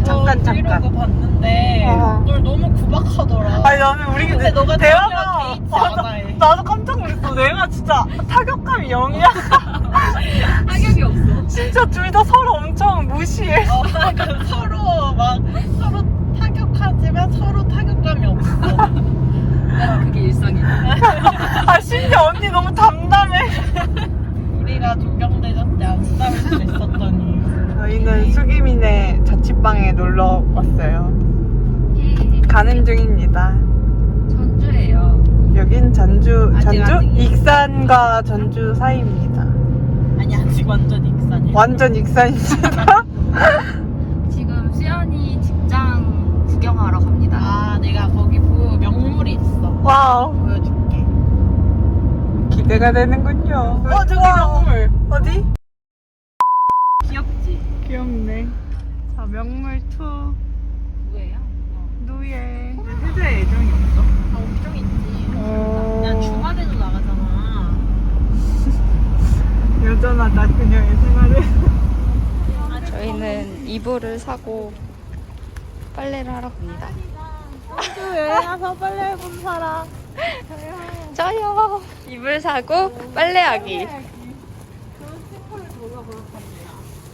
브이로그 잠깐, 잠깐. 브이로그 봤는데 어. 널 너무 구박하더라. 아니 나는 우리 근데 너가 대화가 맞아. 해. 나도 깜짝 놀랐어. 내가 진짜 타격감이 0이야. 타격이 없어. 진짜 둘 다 서로 엄청 무시해. 어, 그러니까 서로 막 서로 타격하지만 서로 타격감이 없어. 난 그게 일상이야. 아 심지어 언니 너무 담담해. 우리가 동경대전 때 안수다를 했었더니 저희는 자취방에 놀러 왔어요. 가는 중입니다. 전주예요. 여긴 전주, 아직, 전주? 아직. 익산과 전주 사이입니다. 아니 아직 완전 익산이야. 완전 익산입니다. 지금 수연이 직장 구경하러 갑니다. 아 내가 거기 보 명물이 있어. 와우. 보여줄게. 기대가 되는군요. 어 저기 와우. 명물. 어디? 귀엽지? 귀엽네. 자, 명물 2 누구예요? 누에. 해제 예정이 없어? 아 엄청 있지. 어. 야 주말에도 나가잖아. 여전하다 그녀의 생활을. 저희는 이불을 사고 빨래를 하러 갑니다. 왜 가서 빨리 해본 사람. 저요. 이불 사고 빨래하기.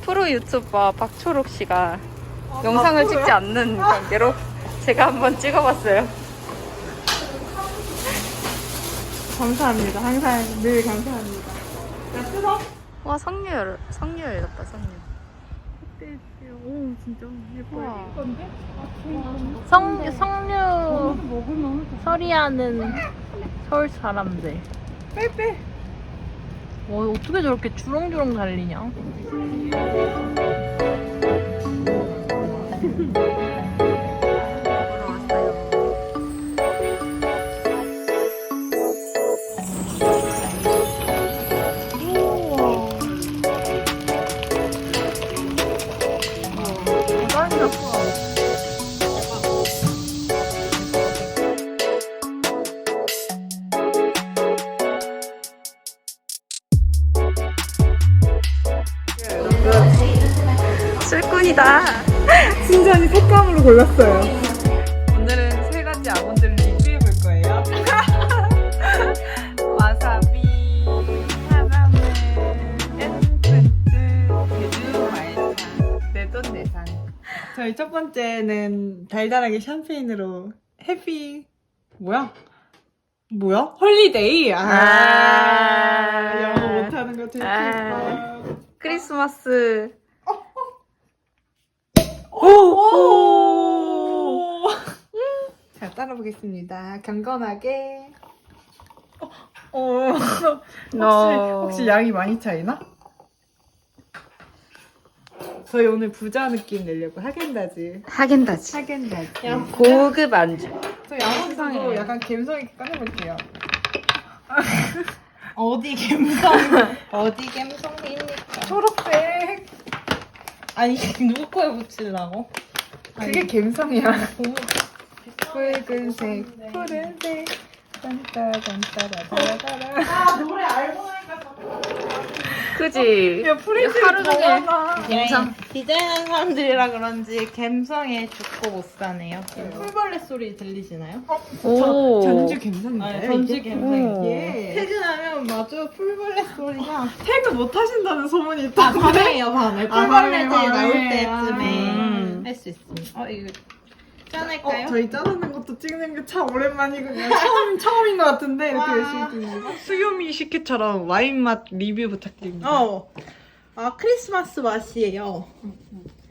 프로 유튜버 박초록 씨가 영상을 찍지 않는 관계로 제가 한번 찍어봤어요. 감사합니다. 항상 늘 감사합니다. 야, 뜯어? 와 성류 열 성류 열렸다 성류. 오, 진짜 예뻐요. 성 성류 서리하는 서울 사람들. 빼빼. 와 어떻게 저렇게 주렁주렁 달리냐? 술꾼이다. 순전히 색감으로 골랐어요. 오늘은 세 가지 아몬드를 리뷰해 볼 거예요. 와사비, 사과물, 엔프츠, 제주 말차, 내돈 내산. 저희 첫 번째는 달달하게 샴페인으로 해피 뭐야? 뭐야? 홀리데이. 아, 아. 영어 못하는 거 되게 아. 크리스마스 오! 오! 자, 따라보겠습니다. 경건하게. 어, 혹시, 너. 혹시 양이 많이 차이나? 저희 오늘 부자 느낌 내려고 하겐다즈. 하겐다즈 하겐다즈. 고급 안주. 저 세상에. 약간 감성 있게 꺼내볼게요. 어디 감성 어디 감성입니까? 초록색. 아니 누구 거에 붙이려고? 그게 감성이야. 붉은색, 푸른색. 딴따단따라따라따라. 아, 노래 알고 나니까 그지? 야, 프린스 하루 종일 디자인, 디자인한 사람들이라 그런지 감성에 죽고 못 사네요. 풀벌레 소리 들리시나요? 오. 전주 감성인가요? 아, 전주? 감성. 예. 퇴근하면 마주 풀벌레 소리가 퇴근 못 하신다는 소문이 아, 있다는데. 밤에요 밤에 아, 풀벌레들 밤에, 나올. 때쯤에 음. 할수 있습니다. 어 이거 어, 짠할까요? 저희 짜는 것도 찍는 게 참 오랜만이군요. 처음, 처음인 것 같은데, 이렇게 와. 열심히 찍는 거. 수요미 식혜처럼 와인 맛 리뷰 부탁드립니다. 어. 아 크리스마스 맛이에요.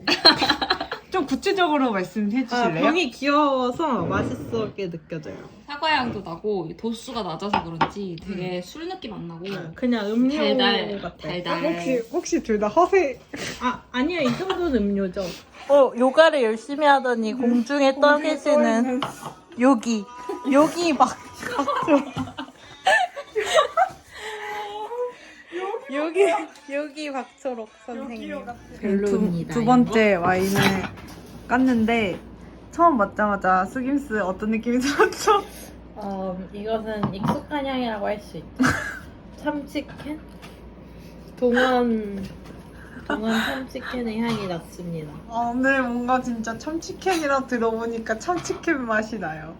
좀 구체적으로 말씀해 아, 주실래요? 병이 귀여워서 맛있게 느껴져요. 사과향도 나고 도수가 낮아서 그런지 되게 술 느낌 안 나고 그냥 음료 달달 같아. 달달. 혹시, 혹시 둘 다 허세? 아 아니요 이 정도는 음료죠. 어 요가를 열심히 하더니 공중에 떠 계시는 요기 요기 막 여기 여기 박초록 선생님 두, 두 번째 와인을 깠는데, 처음 맞자마자 수김스 어떤 느낌이 들었죠? 어 이것은 익숙한 향이라고 할 수 있죠. 참치캔 동원 동안 참치캔의 향이 났습니다. 아, 네, 뭔가 진짜 참치캔이라 들어보니까 참치캔 맛이 나요.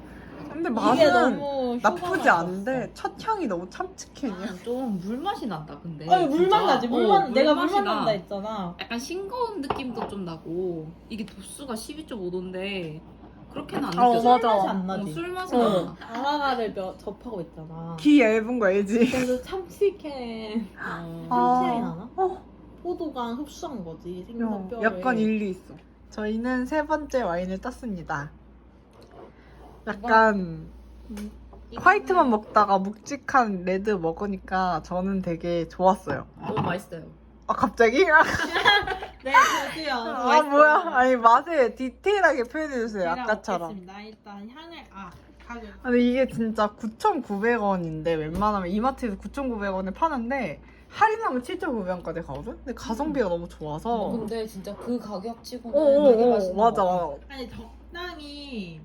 근데 이게 맛은 너무 나쁘지 않은데 첫 향이 너무 참치캔이야. 좀 물맛이 난다 근데. 아니 물만 진짜. 나지 어, 물만 내가 물맛이 물만 나. 난다 했잖아. 약간 싱거운 느낌도 좀 나고 이게 도수가 12.5도인데 그렇게는 안 어, 느껴져. 맞아. 술맛이 안 나지. 술 맛이 어. 나. 아라가를 몇- 접하고 있잖아. 귀 얇은 거 알지? 그래서 참치캔 어. 참치향이 나나? 어, 포도가 흡수한 거지 야, 생선뼈를. 약간 일리 있어. 저희는 세 번째 와인을 땄습니다. 약간 화이트만 먹다가 묵직한 레드 먹으니까 저는 되게 좋았어요. 너무 맛있어요. 아 갑자기? 아, 네, 저도요. 아, 뭐야? 아니 맛을 디테일하게 표현해 주세요. 제가 아까처럼. 먹겠습니다. 일단 향을 아 가격. 아니 이게 진짜 9,900원인데 웬만하면 이마트에서 9,900원에 파는데 할인하면 7,900원까지 가거든? 근데 가성비가 너무 좋아서 어, 근데 진짜 그 가격 치고는 되게 맛있는 맞아 것 같아. 아니 적당히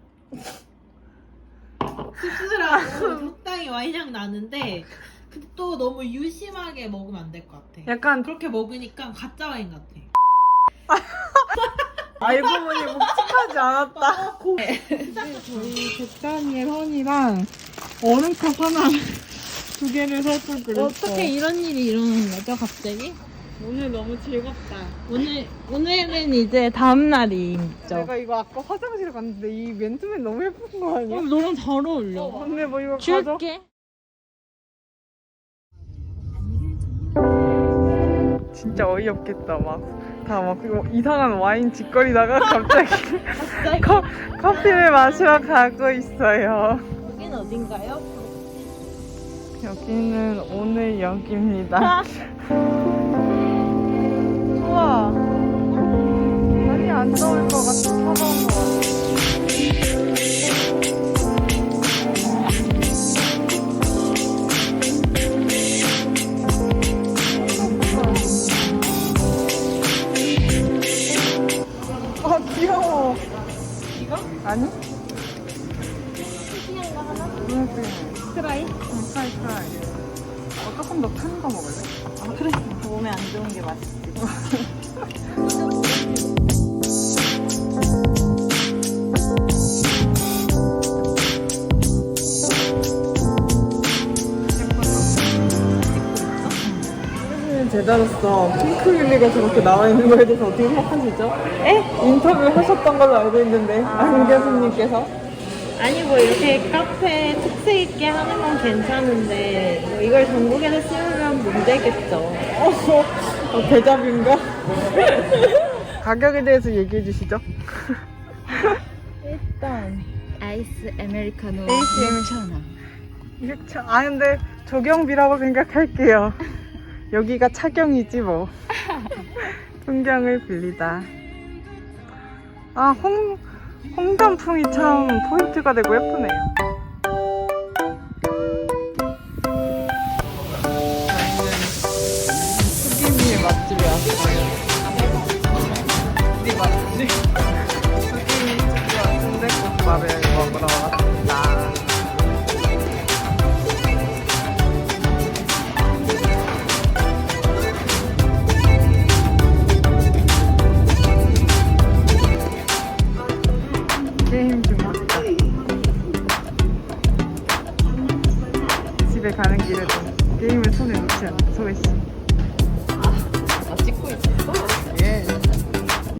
씁쓸하고 적당히 와인향 나는데 근데 또 너무 유심하게 먹으면 안 될 것 같아. 약간 그렇게 먹으니까 가짜 와인 같아. 알고 보니 묵직하지 않았다 저희 백단이의 선이랑 얼음컵 하나 두 개를 사서 그랬어 어떻게 이런 일이 일어나는 거죠 갑자기? 오늘 너무 즐겁다 오늘 오늘은 이제 다음 날이죠. 내가 이거 아까 화장실 갔는데 이 맨투맨 너무 예쁜 거 아니야? 어, 너랑 잘 어울려. 언니 뭐 이거 가져? 줄게. 진짜 어이없겠다 막 다 막 이상한 와인 짓거리다가 갑자기 갑자기 커, 커피를 마시러 가고 있어요 여긴 어딘가요? 여기는 오늘 역입니다 우와 많이 안 더울 것 같아 차가운 것 같아 아 귀여워 이거? 아니? 신기한 거 하나? 응, 트라이? 응, 프라이 프라이 어, 조금 더큰거 먹을래? 아 그래. 몸에 안 좋은 게 맛있지. 제자로서 핑크뮬리가 저렇게 나와 있는 거에 대해서 어떻게 생각하시죠? 에? 인터뷰 하셨던 걸로 알고 있는데 안 교수님께서 아니 뭐 이렇게 카페 특색 있게 하는 건 괜찮은데 뭐 이걸 전국에서 씌우면 문제겠죠. 어, 어 대답인가? 가격에 대해서 얘기해 주시죠. 일단 아이스 아메리카노 ACM. 6,000원. 6천. 아 근데 조경비라고 생각할게요. 여기가 차경이지 뭐. 풍경을 빌리다. 아 홍, 홍단풍이 참 포인트가 되고 예쁘네요.